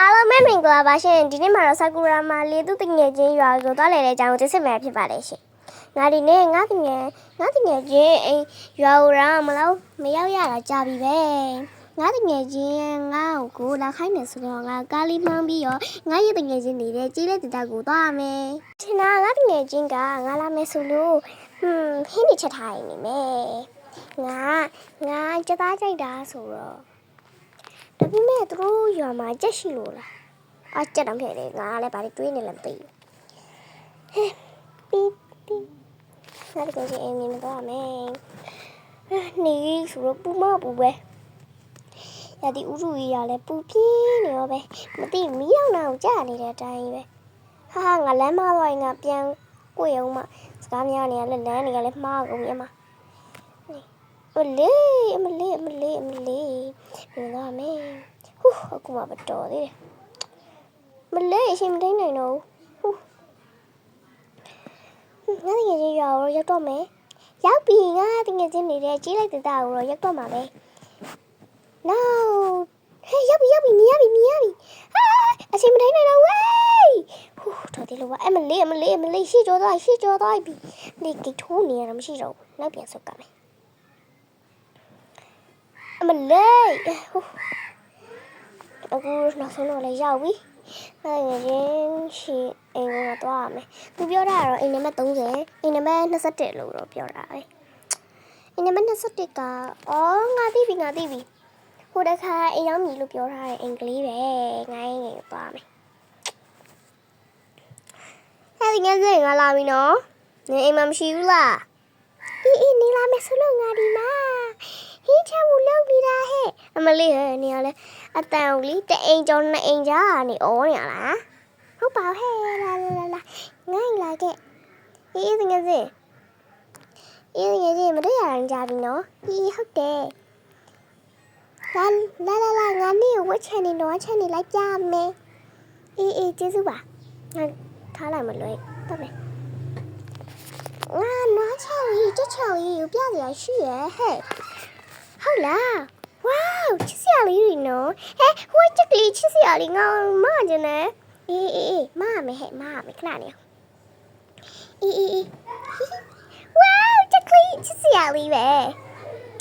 အားလုံးပဲမင်္ဂလာပါရှင်ဒီနေ့မှာတော့ဆာကူရာမှာလေးသူတငယ်ချင်းရွာကိုသွားလည်တဲ့အကြောင်းကိုသိစေမှာဖြစ်ပါတယ်ရှင်ငါဒီနေ့ငါတငယ်ငါတငယ်ချင်းအိမ်ရွာကိုရမလို့မရောက်ရတာကြာပြီပဲငါတငယ်ချင်းငါ့ကိုလာခိုင်းမယ်ဆိုတော့ငါကားလေးမှန်းပြီးတော့ငါရဲ့တငယ်ချင်းနေတဲ့ကြီးလက်တတကိုသွားရမယ်ထင်တာငါတငယ်ချင်းကငါလာမယ်ဆိုလို့ဟွန်းဟင်းနေချက်ထားနေမယ်ငါငါကြက်သားကြိုက်တာဆိုတော့ ဒါပေမဲ့သူတို့ရွာမှာကြက်ရှိလို့လားအကြက်တော့ဖြစ်တယ်ငါလည်းဘာတွေတွေးနေလဲမသိဘူးဟဲ့ပီပီငါတို့ကအိမ်မြင်တော့မယ်နေဆိုတော့ပူမပူပဲရဒီဥရုကြီးရလဲပူပြင်းနေရောပဲမသိမီးရောက်နာကိုကြာနေတဲ့အတိုင်းပဲဟာဟာငါလမ်းမသွားရင်ငါပြန်ကိုယ်အောင်မစကားများနေရလဲလမ်းနေရလဲမှားကုန်ရမှာအ မလေးအမလေးအမလေးအမလေးဘယ်သွားမလဲဟူးအခုမှမတော်သေးတယ်မလဲအရှင်မတိုင်းနိုင်တော့ဘူးဟူးငါတကယ်ကြီးရွာကိုရောက်တော့မယ်ရောက်ပြီငါတကယ်ချင်းနေတဲ့ကြီးလိုက်တဲ့တာကိုတော့ရောက်တော့မှာပဲနောက်ဟဲ့ရောက်ပြီရောက်ပြီမြင်ရပြီမြင်ရပြီဟာအရှင်မတိုင်းနိုင်တော့ဝေးဟူးတော်သေးလို့ပါအမလေးအမလေးအမလေးရှေ့ကျော်သွားရှေ့ကျော်သွားပြီလေကိတ်ထိုးနေရတော့မရှိတော့ဘူးနောက်ပြန်ဆုတ်ကမယ် အမလေးဟူးအခုနောက်ဆုံးတော့လည်းရောက်ပြီ။အဲဒါရင်ရှိအိမ်ကိုတော့သွားရမယ်။သူပြောတာကတော့အိမ်နံပါတ်30အိမ်နံပါတ်21လို့တော့ပြောတာပဲ။အိမ်နံပါတ်21ကအော်ငါသိပြီငါသိပြီ။ဟိုတခါအိမ်ရောက်ပြီလို့ပြောထားတဲ့အင်္ဂလိပ်ပဲ။ငါအိမ်ကိုသွားမယ်။အဲဒီငယ်စင်ငါလာပြီနော်။နေအိမ်မှာမရှိဘူးလား။အေးအေးနေလာမယ်ဆိုလို့ငါဒီမှာ ဟင်းချမှုလုပ်နေတာဟဲ့အမလေးဟဲ့နေရလဲအတန်ကိုလေတအိမ်ကျော်နှစ်အိမ်ကြားကနေဩနေရလားဟုတ်ပါဟဲ့လာလာလာလာငိုင်းလာခဲ့အေးငယ်စင်အေးငယ်စင်မတွေ့ရရင်ကြပြီနော်အေးဟုတ်တယ်လာလာလာလာငါနေဝတ်ချန်နေတော့ချန်နေလိုက်ကြမယ်အေးအေးကျေးဇူးပါငါထားလိုက်မလွယ်တော့မယ်ငါနွားချော်ကြီးချက်ချော်ကြီးကိုပြစရာရှိရဟဲ့ ဟုတ်လားဝေါချစ်စရာလေးတွေနော်ဟဲဟိုချက်ကလေးချစ်စရာလေးငါမကျင်နေအေးအေးအေးမမယ်ဟဲ့မမယ်ခဏနေအေးအေးအေးဝေါချက်ကလေးချစ်စရာလေးပဲ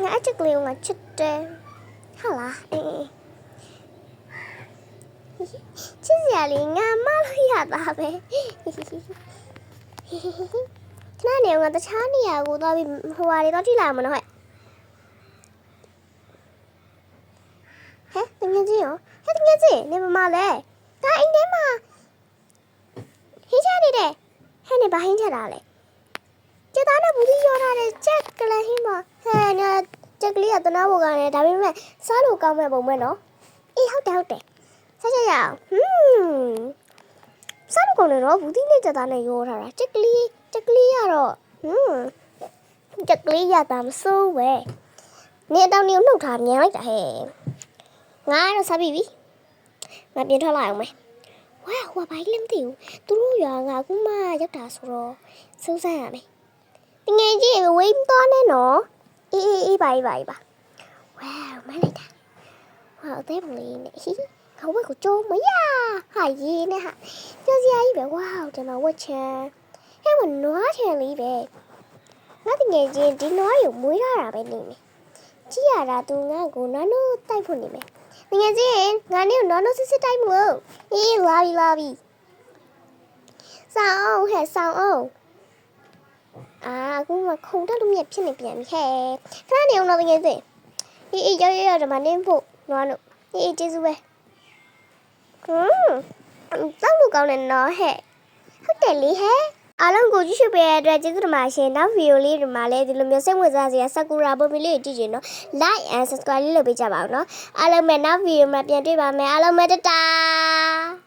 ငါချက်ကလေးကချစ်တယ်ဟာလားအေးအေးချစ်စရာလေးငါမလို့ရတာပဲခဏနေငါတခြားနေရာကိုသွားပြီးဟိုဟာတွေတော့ကြည့်လာမနော်ဟဲ့ဟဲ့တငယ်ချင်း ရောဟဲ့တငယ်ချင်းနေမမလဲဒါအိမ်ထဲမှာဟင်းချနေတယ်ဟဲ့နေဘာဟင်းချတာလဲကျက်သားနဲ့ဘူးကြီးရောထားတဲ့ချက်ကလေးဟင်းမဟဲ့ငါချက်ကလေးကတနာဖို့ကောင်းတယ်ဒါပေမဲ့စားလို့ကောင်းမဲ့ပုံပဲနော်အေးဟုတ်တယ်ဟုတ်တယ်ဆက်ချက်ရအောင်ဟွန်းစားလို့ကောင်းတယ်နော်ဘူးကြီးနဲ့ကျက်သားနဲ့ရောထားတာချက်ကလေးချက်ကလေးကတော့ဟွန်းချက်ကလေးရတာမစိုးပဲနေအတောင်နေကိုနှုတ်ထားမြန်လိုက်တာဟဲ့ ငါကတော့စားပြီပြီငါပြင်ထွက်လာအောင်မယ်ဝါဟိုဘာလဲမသိဘူးသူတို့ရွာကအခုမှရောက်တာဆိုတော့စူးစမ်းရမယ်တငယ်ချင်းဝိမ်းသွားနေနော်အေးအေးအေးပါအေးပါအေးပါဝါမလိုက်တာဝါအသေးပလေးနဲ့ဟိငါဝက်ကိုကြုံမရဟာရေးနဲ့ဟာကြောစရာကြီးပဲဝါဒီမှာဝက်ချန်ဟဲ့မနွားချန်လေးပဲငါတငယ်ချင်းဒီနွားကိုမွေးထားတာပဲနေမယ်ကြည့်ရတာသူငါ့ကိုနွားနိုးတိုက်ဖို့နေမယ် ငငယ်ချင်းငါနေကိုနော်နော်စစ်စစ်တိုက်မလို့အေးလာပြီလာပြီဆောင်းအောင်ဟဲ့ဆောင်းအောင်အာအခုမှခုံတက်လို့မြက်ဖြစ်နေပြန်ပြီဟဲ့ခဏနေအောင်တော့ငငယ်ချင်းအေးအေးရောက်ရောက်ဒီမှာနေဖို့နွားလို့အေးအေးကျေးဇူးပဲဟွန်းတောက်လို့ကောင်းတယ်နော်ဟဲ့ဟုတ်တယ်လေဟဲ့ အားလုံးကိုကြည့်ရှုပေးတဲ့အတွက်ကျေးဇူးတင်ပါရှင်နောက်ဗီဒီယိုလေးတွေမှာလည်းဒီလိုမျိုးစိတ်ဝင်စားစရာဆာကူရာပုံမီလေးကိုကြည့်ကြည့်နော် like and subscribe လေးလုပ်ပေးကြပါဦးနော်အားလုံးပဲနောက်ဗီဒီယိုမှာပြန်တွေ့ပါမယ်အားလုံးပဲတတာ